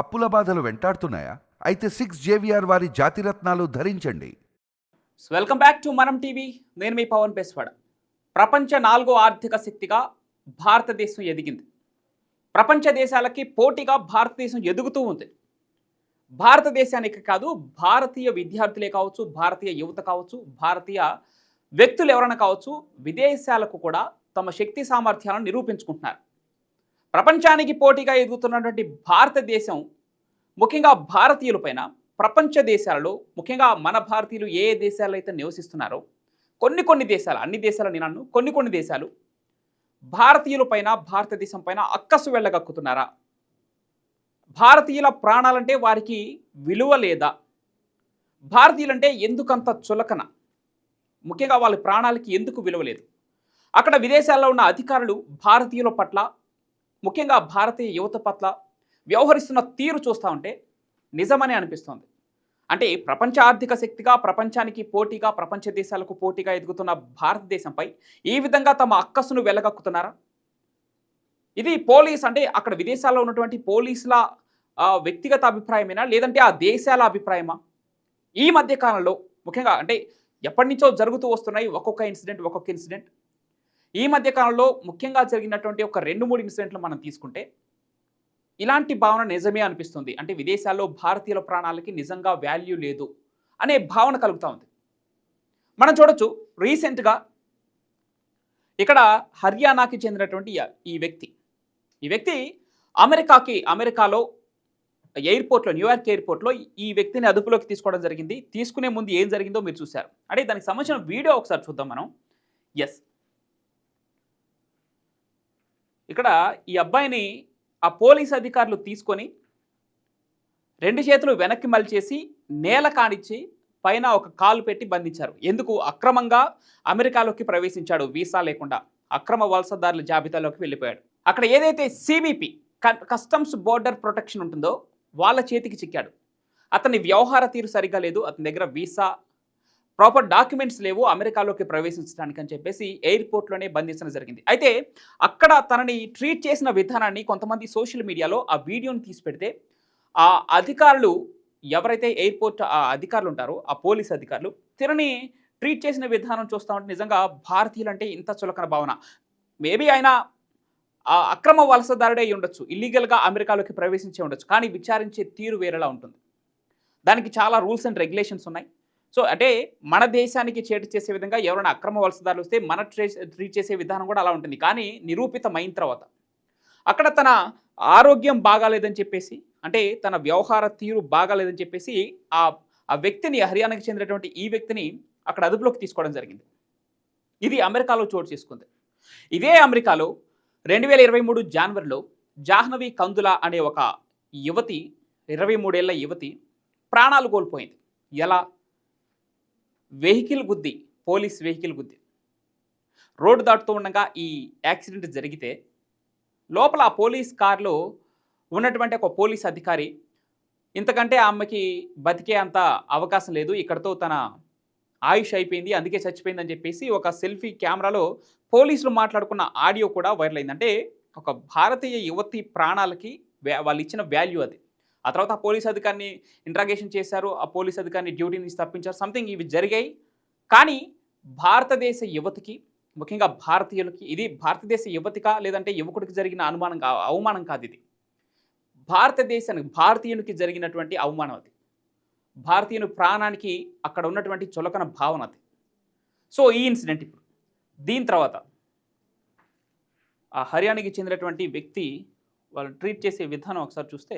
అప్పుల బాధలు వెంటాడుతున్నాయా? అయితే సిక్స్ జేవిఆర్ వారి జాతిరత్నాలు ధరించండి. వెల్కమ్ బ్యాక్ టు మనం టీవీ నేను మీ పవన్ పేస్వాడ. ప్రపంచ నాలుగో ఆర్థిక శక్తిగా భారతదేశం ఎదిగింది. ప్రపంచ దేశాలకి పోటీగా భారతదేశం ఎదుగుతూ ఉంది. భారతదేశానికి కాదు భారతీయ విద్యార్థులే కావచ్చు భారతీయ యువత కావచ్చు భారతీయ వ్యక్తులు ఎవరైనా కావచ్చు విదేశాలకు కూడా తమ శక్తి సామర్థ్యాలను నిరూపించుకుంటున్నారు. ప్రపంచానికి పోటీగా ఎదుగుతున్నటువంటి భారతదేశం ముఖ్యంగా భారతీయులపైన ప్రపంచ దేశాలలో ముఖ్యంగా మన భారతీయులు ఏ దేశాల్లో అయితే నివసిస్తున్నారో కొన్ని కొన్ని దేశాలు అన్ని దేశాలు నేను కొన్ని కొన్ని దేశాలు భారతీయులపైన భారతదేశం పైన అక్కసు వెళ్ళగక్కుతున్నారా? భారతీయుల ప్రాణాలంటే వారికి విలువ లేదా? భారతీయులంటే ఎందుకంత చులకన? ముఖ్యంగా వాళ్ళ ప్రాణాలకి ఎందుకు విలువ లేదు? అక్కడ విదేశాల్లో ఉన్న అధికారులు భారతీయుల పట్ల ముఖ్యంగా భారతీయ యువత పట్ల వ్యవహరిస్తున్న తీరు చూస్తూ ఉంటే నిజమని అనిపిస్తోంది. అంటే ప్రపంచ ఆర్థిక శక్తిగా ప్రపంచానికి పోటీగా ప్రపంచ దేశాలకు పోటీగా ఎదుగుతున్న భారతదేశంపై ఈ విధంగా తమ అక్కసును వెలగక్కుతున్నారా? ఇది పోలీస్ అంటే అక్కడ విదేశాల్లో ఉన్నటువంటి పోలీసుల వ్యక్తిగత అభిప్రాయమేనా? లేదంటే ఆ దేశాల అభిప్రాయమా? ఈ మధ్య కాలంలో ముఖ్యంగా అంటే ఎప్పటి నుంచో జరుగుతూ వస్తున్నాయి ఒక్కొక్క ఇన్సిడెంట్ ఒక్కొక్క ఇన్సిడెంట్. ఈ మధ్య కాలంలో ముఖ్యంగా జరిగినటువంటి ఒక రెండు మూడు ఇన్సిడెంట్లు మనం తీసుకుంటే ఇలాంటి భావన నిజమే అనిపిస్తుంది. అంటే విదేశాల్లో భారతీయుల ప్రాణాలకి నిజంగా వాల్యూ లేదు అనే భావన కలుగుతూ ఉంది. మనం చూడొచ్చు రీసెంట్గా ఇక్కడ హర్యానాకి చెందినటువంటి ఈ- వ్యక్తి. ఈ వ్యక్తి అమెరికాకి అమెరికాలో ఎయిర్పోర్ట్లో న్యూయార్క్ ఎయిర్పోర్ట్లో ఈ వ్యక్తిని అదుపులోకి తీసుకోవడం జరిగింది. తీసుకునే ముందు ఏం జరిగిందో మీరు చూశారు. అంటే దానికి సంబంధించిన వీడియో ఒకసారి చూద్దాం మనం. ఎస్ ఇక్కడ ఈ అబ్బాయిని ఆ పోలీస్ అధికారులు తీసుకొని రెండు చేతులు వెనక్కి మలిచేసి నేల కానిచ్చి పైన ఒక కాలు పెట్టి బంధించారు. ఎందుకు? అక్రమంగా అమెరికాలోకి ప్రవేశించాడు. వీసా లేకుండా అక్రమ వలసదారుల జాబితాలోకి వెళ్ళిపోయాడు. అక్కడ ఏదైతే సిబిపి కస్టమ్స్ బోర్డర్ ప్రొటెక్షన్ ఉంటుందో వాళ్ళ చేతికి చిక్కాడు. అతని వ్యవహార తీరు సరిగా లేదు. అతని దగ్గర వీసా ప్రాపర్ డాక్యుమెంట్స్ లేవు అమెరికాలోకి ప్రవేశించడానికి అని చెప్పేసి ఎయిర్పోర్ట్లోనే బంధించడం జరిగింది. అయితే అక్కడ తనని ట్రీట్ చేసిన విధానాన్ని కొంతమంది సోషల్ మీడియాలో ఆ వీడియోని తీసి పెడితే ఆ అధికారులు ఎవరైతే ఎయిర్పోర్ట్ ఆ అధికారులు ఉంటారో ఆ పోలీస్ అధికారులు తినని ట్రీట్ చేసిన విధానం చూస్తా ఉంటే నిజంగా భారతీయులు అంటే ఇంత చులకన భావన. మేబీ ఆయన ఆ అక్రమ వలసదారుడే ఉండొచ్చు ఇల్లీగల్గా అమెరికాలోకి ప్రవేశించే ఉండొచ్చు కానీ విచారించే తీరు వేరేలా ఉంటుంది. దానికి చాలా రూల్స్ అండ్ రెగ్యులేషన్స్ ఉన్నాయి. సో అంటే మన దేశానికి చేటు చేసే విధంగా ఎవరైనా అక్రమ వలసదారులు వస్తే మన ట్రీట్ చేసే విధానం కూడా అలా ఉంటుంది. కానీ నిరూపితమైన తర్వాత అక్కడ తన ఆరోగ్యం బాగాలేదని చెప్పేసి అంటే తన వ్యవహార తీరు బాగాలేదని చెప్పేసి ఆ ఆ వ్యక్తిని హర్యానాకి చెందినటువంటి ఈ వ్యక్తిని అక్కడ అదుపులోకి తీసుకోవడం జరిగింది. ఇది అమెరికాలో చోటు చేసుకుంది. ఇదే అమెరికాలో రెండు వేల ఇరవై మూడు జనవరిలో జాహ్నవి కందుల అనే ఒక యువతి ఇరవై మూడేళ్ళ యువతి ప్రాణాలు కోల్పోయింది. ఎలా? వెహికల్ గుద్ది పోలీస్ వెహికల్ గుద్ది. రోడ్డు దాటుతూ ఉండగా ఈ యాక్సిడెంట్ జరిగితే లోపల ఆ పోలీస్ కార్లో ఉన్నటువంటి ఒక పోలీస్ అధికారి ఇంతకంటే ఆమెకి బతికే అంత అవకాశం లేదు ఇక్కడతో తన ఆయుష్ అయిపోయింది అందుకే చచ్చిపోయిందని చెప్పేసి ఒక సెల్ఫీ కెమెరాలో పోలీసులు మాట్లాడుకున్న ఆడియో కూడా వైరల్ అయిందంటే ఒక భారతీయ యువతి ప్రాణాలకి వాళ్ళు ఇచ్చిన వాల్యూ అది. ఆ తర్వాత ఆ పోలీస్ అధికారిని ఇంట్రాగేషన్ చేశారు ఆ పోలీస్ అధికారిని డ్యూటీ నుంచి తప్పించారు. సంథింగ్ ఇవి జరిగాయి. కానీ భారతదేశ యువతికి ముఖ్యంగా భారతీయులకి ఇది భారతదేశ యువతికా లేదంటే యువకుడికి జరిగిన అనుమానం అవమానం కాదు ఇది. భారతదేశానికి భారతీయునికి జరిగినటువంటి అవమానం అది. భారతీయుని ప్రాణానికి అక్కడ ఉన్నటువంటి చులకన భావన అది. సో ఈ ఇన్సిడెంట్ ఇప్పుడు. దీని తర్వాత ఆ హర్యానాకి చెందినటువంటి వ్యక్తి వాళ్ళు ట్రీట్ చేసే విధానం ఒకసారి చూస్తే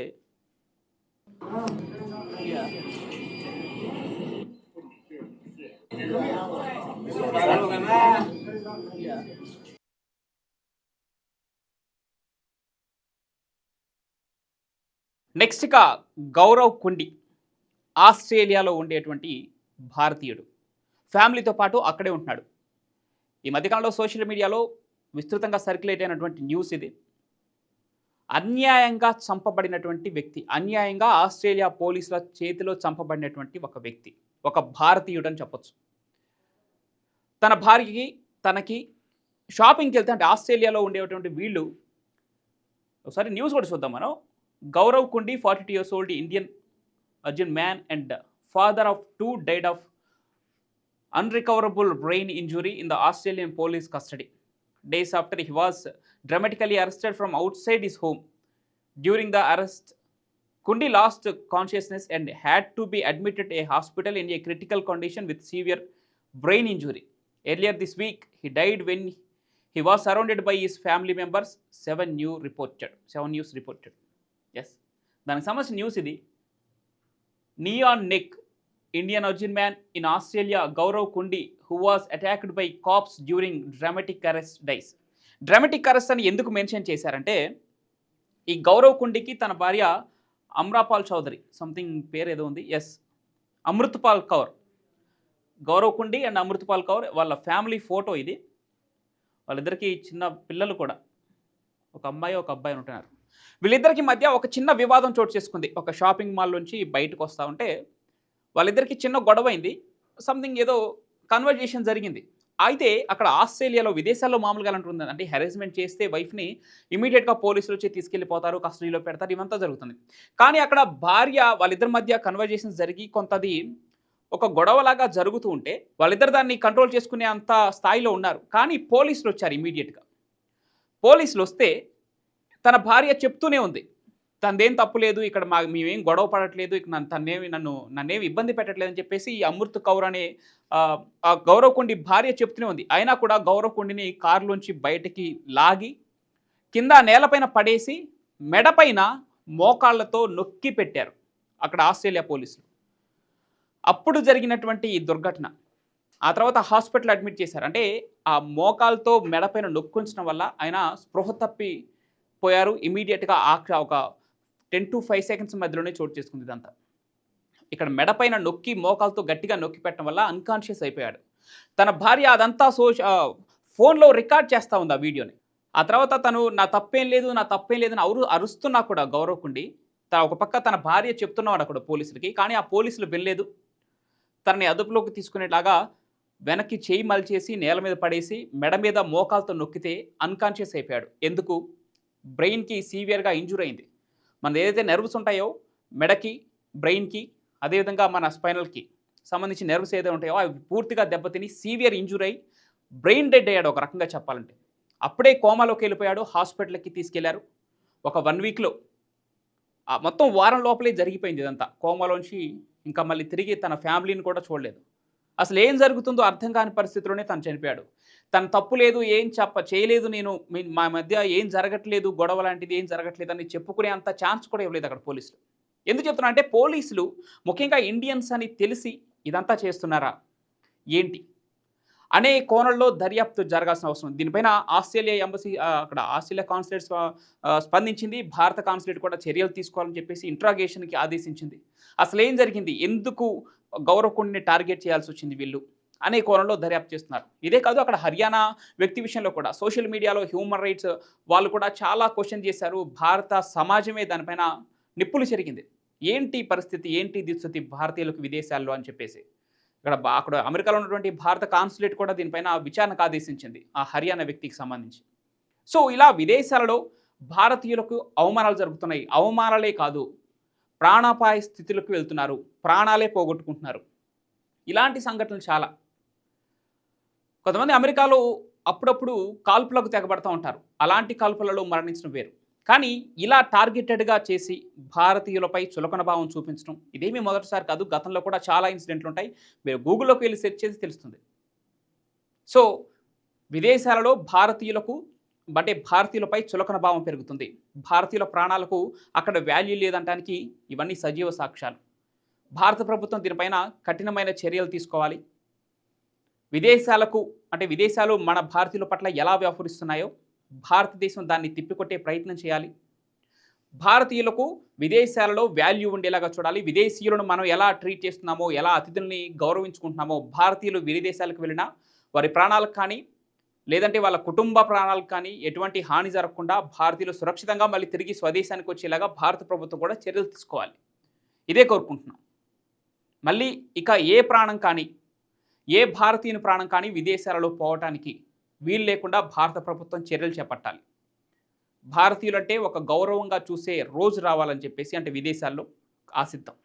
నెక్స్ట్ ఇక గౌరవ్ కుండి ఆస్ట్రేలియాలో ఉండేటువంటి భారతీయుడు. ఫ్యామిలీతో పాటు అక్కడే ఉంటున్నాడు. ఈ మధ్యకాలంలో సోషల్ మీడియాలో విస్తృతంగా సర్క్యులేట్ అయినటువంటి న్యూస్ ఇది. అన్యాయంగా చంపబడినటువంటి వ్యక్తి అన్యాయంగా ఆస్ట్రేలియా పోలీసుల చేతిలో చంపబడినటువంటి ఒక వ్యక్తి ఒక భారతీయుడని చెప్పొచ్చు. తన భార్యకి తనకి షాపింగ్కి వెళ్తే అంటే ఆస్ట్రేలియాలో ఉండేటువంటి వీళ్ళు ఒకసారి న్యూస్ కూడా చూద్దాం మనం. Gaurav Kundi forty two years old Indian origin man and father of two died of unrecoverable brain injury in the Australian police custody. Days after he was dramatically arrested from outside his home. During the arrest, Kundi lost consciousness and had to be admitted a hospital in a critical condition with severe brain injury. Earlier this week, he died when he was surrounded by his family members. Seven new reported. Seven news reported. yes దానికి సంబంధించిన news ఇది నియాన్ neck Indian origin man in Australia Gaurav Kundi who was attacked by cops during dramatic arrest dies dramatic arrest అని ఎందుకు mention చేశారంటే ఈ గౌరవ్ కుండికి తన భార్య అమ్రాపాల్ చౌదరి సంథింగ్ పేరు ఏదో ఉంది ఎస్ అమృత్పాల్ కౌర్ గౌరవ్ కుండి అండ్ అమృత్పాల్ కౌర్ వాళ్ళ ఫ్యామిలీ ఫోటో ఇది. వాళ్ళిద్దరికి చిన్న పిల్లలు కూడా. ఒక అమ్మాయి ఒక అబ్బాయి ఉంటున్నారు. వీళ్ళిద్దరికి మధ్య ఒక చిన్న వివాదం చోటు చేసుకుంది. ఒక షాపింగ్ మాల్ నుంచి బయటకు వస్తూ ఉంటే వాళ్ళిద్దరికి చిన్న గొడవ అయింది సంథింగ్ ఏదో కన్వర్జేషన్ జరిగింది. అయితే అక్కడ ఆస్ట్రేలియాలో విదేశాల్లో మామూలుగా ఉంటుంది అంటే హెరాస్మెంట్ చేస్తే వైఫ్ని ఇమీడియట్గా పోలీసులు వచ్చి తీసుకెళ్ళిపోతారు కస్టడీలో పెడతారు ఇవంతా జరుగుతుంది. కానీ అక్కడ భార్య వాళ్ళిద్దరి మధ్య కన్వర్జేషన్ జరిగి కొంతది ఒక గొడవలాగా జరుగుతూ ఉంటే వాళ్ళిద్దరు దాన్ని కంట్రోల్ చేసుకునే అంత స్థాయిలో ఉన్నారు. కానీ పోలీసులు వచ్చారు ఇమీడియట్గా పోలీసులు వస్తే తన భార్య చెప్తూనే ఉంది. తనదేం తప్పు లేదు ఇక్కడ మా మేమేం గొడవ పడట్లేదు ఇక నన్ను తన్నేమి నన్ను నన్నేమి ఇబ్బంది పెట్టట్లేదు అని చెప్పేసి ఈ అమృత్ కౌర్ అనే ఆ, గౌరవకుండి భార్య చెప్తూనే ఉంది. అయినా కూడా గౌరవకుండిని కారులోంచి బయటికి లాగి కింద నేలపైన పడేసి మెడపైన మోకాళ్ళతో నొక్కి పెట్టారు అక్కడ ఆస్ట్రేలియా పోలీసులు. అప్పుడు జరిగినటువంటి ఈ దుర్ఘటన ఆ తర్వాత హాస్పిటల్ అడ్మిట్ చేశారు. అంటే ఆ మోకాలతో మెడపైన నొక్కుంచడం వల్ల ఆయన స్పృహ తప్పి పోయారు. ఇమీడియట్గా ఆ ఒక టెన్ టు ఫైవ్ సెకండ్స్ మధ్యలోనే చోటు చేసుకుంది ఇదంతా. ఇక్కడ మెడపైన నొక్కి మోకాలతో గట్టిగా నొక్కి పెట్టడం వల్ల అన్కాన్షియస్ అయిపోయాడు. తన భార్య అదంతా సోష ఫోన్లో రికార్డ్ చేస్తూ ఉంది ఆ వీడియోని. ఆ తర్వాత తను నా తప్పేం లేదు నా తప్పేం లేదని అరు అరుస్తున్నా కూడా గౌరవకుండి. తన ఒక పక్క తన భార్య చెప్తున్నాడు అక్కడ పోలీసులకి కానీ ఆ పోలీసులు వెళ్ళలేదు తనని అదుపులోకి తీసుకునేలాగా వెనక్కి చేయి మలిచేసి నేల మీద పడేసి మెడ మీద మోకాలతో నొక్కితే అన్కాన్షియస్ అయిపోయాడు. ఎందుకు? బ్రెయిన్కి సీవియర్గా ఇంజూర్ అయింది. మన ఏదైతే నర్వ్స్ ఉంటాయో మెడకి బ్రెయిన్కి అదేవిధంగా మన స్పైనల్కి సంబంధించి నర్వ్స్ ఏదైతే ఉంటాయో అవి పూర్తిగా దెబ్బతిని సీవియర్ ఇంజూర్ అయ్యి బ్రెయిన్ డెడ్ అయ్యాడు ఒక రకంగా చెప్పాలంటే. అప్పుడే కోమాలోకి వెళ్ళిపోయాడు హాస్పిటల్కి తీసుకెళ్ళారు. ఒక వన్ వీక్లో ఆ మొత్తం వారం లోపలే జరిగిపోయింది ఇదంతా. కోమాలోంచి ఇంకా మళ్ళీ తిరిగి తన ఫ్యామిలీని కూడా చూడలేదు. అసలు ఏం జరుగుతుందో అర్థం కాని పరిస్థితిలోనే తను చనిపోయాడు. తన తప్పు లేదు ఏం చెప్ప చేయలేదు నేను మీ- మా మధ్య ఏం జరగట్లేదు గొడవ లాంటిది ఏం జరగట్లేదు అని చెప్పుకునే అంత ఛాన్స్ కూడా ఇవ్వలేదు అక్కడ పోలీసులు. ఎందుకు చెప్తున్నా అంటే పోలీసులు ముఖ్యంగా ఇండియన్స్ అని తెలిసి ఇదంతా చేస్తున్నారా? ఏంటి? అనే కోణంలో దర్యాప్తు జరగాల్సిన అవసరం దీనిపైన ఆస్ట్రేలియా ఎంబసీ అక్కడ ఆస్ట్రేలియా కాన్సులేట్ స్పందించింది. భారత కాన్సులేట్ కూడా చర్యలు తీసుకోవాలని చెప్పేసి ఇంట్రాగేషన్కి ఆదేశించింది. అసలు ఏం జరిగింది? ఎందుకు గౌరవకుండిని టార్గెట్ చేయాల్సి వచ్చింది వీళ్ళు అనే కోణంలో దర్యాప్తు చేస్తున్నారు. ఇదే కాదు అక్కడ హర్యానా వ్యక్తి విషయంలో కూడా సోషల్ మీడియాలో హ్యూమన్ రైట్స్ వాళ్ళు కూడా చాలా క్వశ్చన్ చేశారు. భారత సమాజమే దానిపైన నిప్పులు చెరిగింది. ఏంటి పరిస్థితి? ఏంటి దుస్థితి భారతీయులకు విదేశాల్లో అని చెప్పేసి. ఇక్కడ బా- అక్కడ అమెరికాలో ఉన్నటువంటి భారత కాన్సులేట్ కూడా దీనిపైన విచారణకు ఆదేశించింది ఆ హర్యానా వ్యక్తికి సంబంధించి. సో ఇలా విదేశాలలో భారతీయులకు అవమానాలు జరుగుతున్నాయి. అవమానాలే కాదు ప్రాణాపాయ స్థితులకు వెళ్తున్నారు. ప్రాణాలే పోగొట్టుకుంటున్నారు. ఇలాంటి సంఘటనలు చాలా. కొంతమంది అమెరికాలో అప్పుడప్పుడు కాల్పులకు తెగబడుతూ ఉంటారు. అలాంటి కాల్పులలో మరణించడం వేరు. కానీ ఇలా టార్గెటెడ్గా చేసి భారతీయులపై చులకన భావం చూపించడం ఇదేమీ మొదటిసారి కాదు. గతంలో కూడా చాలా ఇన్సిడెంట్లు ఉంటాయి. మీరు గూగుల్లోకి వెళ్ళి సెర్చ్ చేసి తెలుస్తుంది. సో విదేశాలలో భారతీయులకు అంటే భారతీయులపై చులకన భావం పెరుగుతుంది. భారతీయుల ప్రాణాలకు అక్కడ వాల్యూ లేదంటానికి ఇవన్నీ సజీవ సాక్ష్యాలు. భారత ప్రభుత్వం దీనిపైన కఠినమైన చర్యలు తీసుకోవాలి. విదేశాలకు అంటే విదేశాలు మన భారతీయుల పట్ల ఎలా వ్యవహరిస్తున్నాయో భారతదేశం దాన్ని తిప్పికొట్టే ప్రయత్నం చేయాలి. భారతీయులకు విదేశాలలో వాల్యూ ఉండేలాగా చూడాలి. విదేశీయులను మనం ఎలా ట్రీట్ చేస్తున్నామో ఎలా అతిథుల్ని గౌరవించుకుంటున్నామో భారతీయులు విదేశాలకు వెళ్ళినా వారి ప్రాణాలకు కానీ లేదంటే వాళ్ళ కుటుంబ ప్రాణాలకు కానీ ఎటువంటి హాని జరగకుండా భారతీయులు సురక్షితంగా మళ్ళీ తిరిగి స్వదేశానికి వచ్చేలాగా భారత ప్రభుత్వం కూడా చర్యలు తీసుకోవాలి. ఇదే కోరుకుంటున్నాం. మళ్ళీ ఇక ఏ ప్రాణం కానీ ఏ భారతీయుని ప్రాణం కానీ విదేశాలలో పోవటానికి వీలు లేకుండా భారత ప్రభుత్వం చర్యలు చేపట్టాలి. భారతీయులంటే ఒక గౌరవంగా చూసే రోజు రావాలని చెప్పేసి అంటే విదేశాల్లో ఆశిద్దాం.